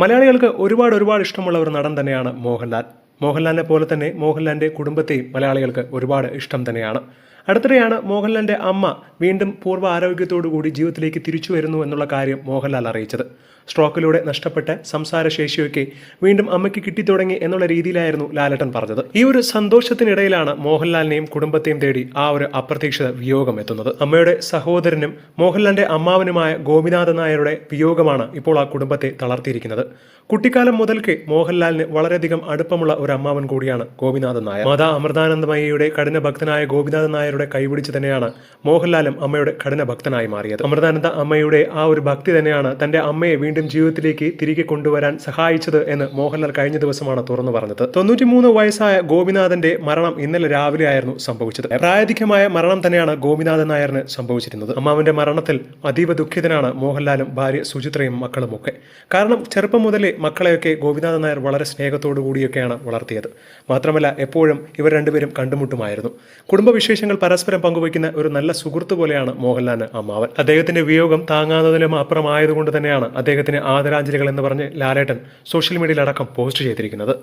മലയാളികൾക്ക് ഒരുപാട് ഒരുപാട് ഇഷ്ടമുള്ള ഒരു നടൻ തന്നെയാണ് മോഹൻലാൽ. മോഹൻലാലിനെ പോലെ തന്നെ മോഹൻലാലിന്റെ കുടുംബത്തെയും മലയാളികൾക്ക് ഒരുപാട് ഇഷ്ടം തന്നെയാണ്. അടുത്തിടെയാണ് മോഹൻലാലിന്റെ അമ്മ വീണ്ടും പൂർവ ആരോഗ്യത്തോടുകൂടി ജീവിതത്തിലേക്ക് തിരിച്ചു വരുന്നു എന്നുള്ള കാര്യം മോഹൻലാൽ അറിയിച്ചത്. സ്ട്രോക്കിലൂടെ നഷ്ടപ്പെട്ട സംസാരശേഷിയൊക്കെ വീണ്ടും അമ്മയ്ക്ക് കിട്ടിത്തുടങ്ങി എന്നുള്ള രീതിയിലായിരുന്നു ലാലേട്ടൻ പറഞ്ഞത്. ഈ ഒരു സന്തോഷത്തിനിടയിലാണ് മോഹൻലാലിനെയും കുടുംബത്തെയും തേടി ആ ഒരു അപ്രതീക്ഷിത വിയോഗം എത്തുന്നത്. അമ്മയുടെ സഹോദരനും മോഹൻലാലിന്റെ അമ്മാവനുമായ ഗോപിനാഥ നായരുടെ വിയോഗമാണ് ഇപ്പോൾ ആ കുടുംബത്തെ തളർത്തിയിരിക്കുന്നത്. കുട്ടിക്കാലം മുതൽക്കേ മോഹൻലാലിന് വളരെയധികം അടുപ്പമുള്ള ഒരു അമ്മാവൻ കൂടിയാണ് ഗോപിനാഥൻ നായർ. മാതാ അമൃതാനന്ദമയ്യയുടെ കഠിന ഭക്തനായ ഗോപിനാഥൻ നായരുടെ കൈപിടിച്ച് തന്നെയാണ് മോഹൻലാലും അമ്മയുടെ കഠിന ഭക്തനായി മാറിയത്. അമൃതാനന്ദ അമ്മയുടെ ആ ഒരു ഭക്തി തന്നെയാണ് തന്റെ അമ്മയെ വീണ്ടും ജീവിതത്തിലേക്ക് തിരികെ കൊണ്ടുവരാൻ സഹായിച്ചത് എന്ന് മോഹൻലാൽ കഴിഞ്ഞ ദിവസമാണ് തുറന്നു പറഞ്ഞത്. തൊണ്ണൂറ്റിമൂന്ന് വയസ്സായ ഗോപിനാഥന്റെ മരണം ഇന്നലെ രാവിലെ ആയിരുന്നു സംഭവിച്ചത്. പ്രായധികമായ മരണം തന്നെയാണ് ഗോപിനാഥൻ നായറിന് സംഭവിച്ചിരുന്നത്. അമ്മാവിന്റെ മരണത്തിൽ അതീവ ദുഃഖിതനാണ് മോഹൻലാലും ഭാര്യ സുചിത്രയും മക്കളുമൊക്കെ. കാരണം ചെറുപ്പം മുതലേ മക്കളെയൊക്കെ ഗോപിനാഥൻ നായർ വളരെ സ്നേഹത്തോടു കൂടിയൊക്കെയാണ് വളർത്തിയത്. മാത്രമല്ല എപ്പോഴും ഇവർ രണ്ടുപേരും കണ്ടുമുട്ടുമായിരുന്നു. കുടുംബവിശേഷങ്ങൾ പരസ്പരം പങ്കുവയ്ക്കുന്ന ഒരു നല്ല സുഹൃത്ത് പോലെയാണ് മോഹൻലാലിന് അമ്മാവൻ അദ്ദേഹത്തിന്റെ വിയോഗം താങ്ങാവുന്നതിലും അപ്പുറമായതുകൊണ്ട് തന്നെയാണ് അദ്ദേഹത്തിന് ആദരാഞ്ജലികൾ എന്ന് പറഞ്ഞ് ലാലേട്ടൻ സോഷ്യൽ മീഡിയയിലടക്കം പോസ്റ്റ് ചെയ്തിരിക്കുന്നത്.